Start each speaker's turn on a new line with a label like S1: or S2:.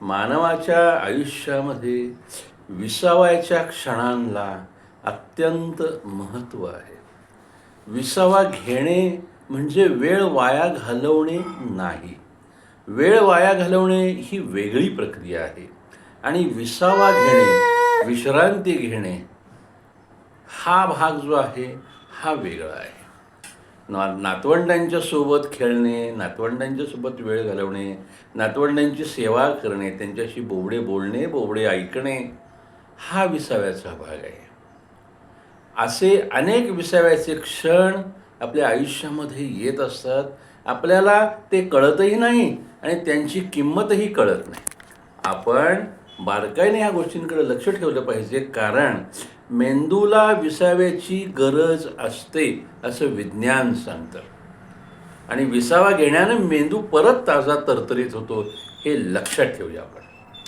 S1: मानवाच्या आयुष्यामध्ये विसावायच्या क्षणांना अत्यंत महत्त्व आहे. विसावा घेणे म्हणजे वेळ वाया घालवणे नाही. वेळ वाया घालवणे ही वेगळी प्रक्रिया आहे. आणि विसावा घेणे विश्रांती घेणे हा भाग जो आहे हा वेगळा आहे. ना नातवंडांच्या सोबत खेळणे नातवंडांच्या सोबत वेळ घालवणे नातवंडांची सेवा करणे त्यांच्याशी बोबडे बोलणे बोबडे ऐकणे हा विसाव्याचा भाग आहे. असे अनेक विसाव्याचे क्षण आपल्या आयुष्यामध्ये येत असतात. आपल्याला ते कळतही नाही आणि त्यांची किंमतही कळत नाही. आपण बारकाईने ह्या गोष्टींकडे लक्ष ठेवलं पाहिजे. कारण मेंदूला विसाव्याची गरज असते असं विज्ञान सांगतं. आणि विसावा घेण्यानं मेंदू परत ताजा तरतरीत होतो हे लक्षात ठेवूया आपण.